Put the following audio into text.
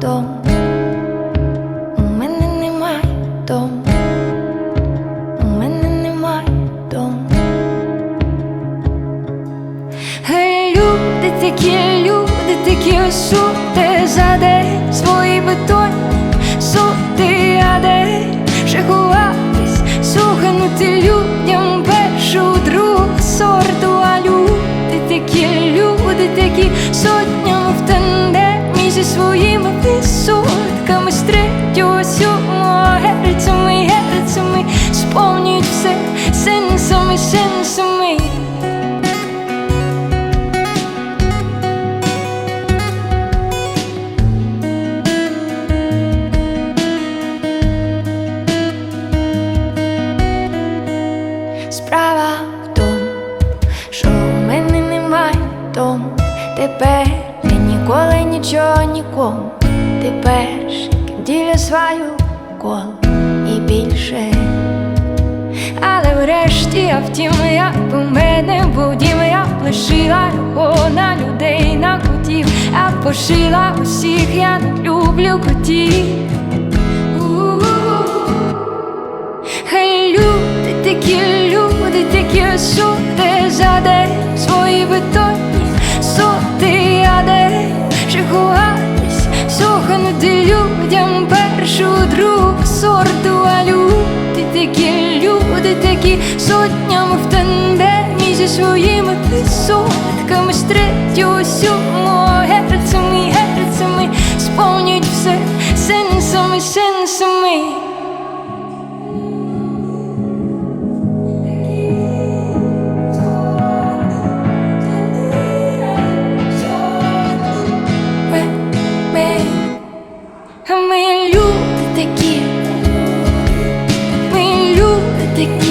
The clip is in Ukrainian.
Дому, у мене немає дому, у мене немає дому. Гей, люди такі, люди такі за день свої бетонні сути, а де ще ховатись, суханути людям першу другу сорту, а люди такі, люди такі зі своїми відсотками з третього сьомого герцями, герцями сповнюють все сенсами, сенсами. Справа в тому, що у мене немає дому ніколи нічого нікому. Ти перший діля свою коло. І більше. Але врешті, а втім, я б у мене був дім, я лишила його на людей, на котів, б пошила усіх, я не люблю котів. Хай люди такі, люди такі сути за день свої бетонні людям першу другу сорту, а люди такі, люди такі сотнями в тандемі зі своїми сотками з третього сьомого герцями, герцями сповнюють все сенсами, сенсами. Tik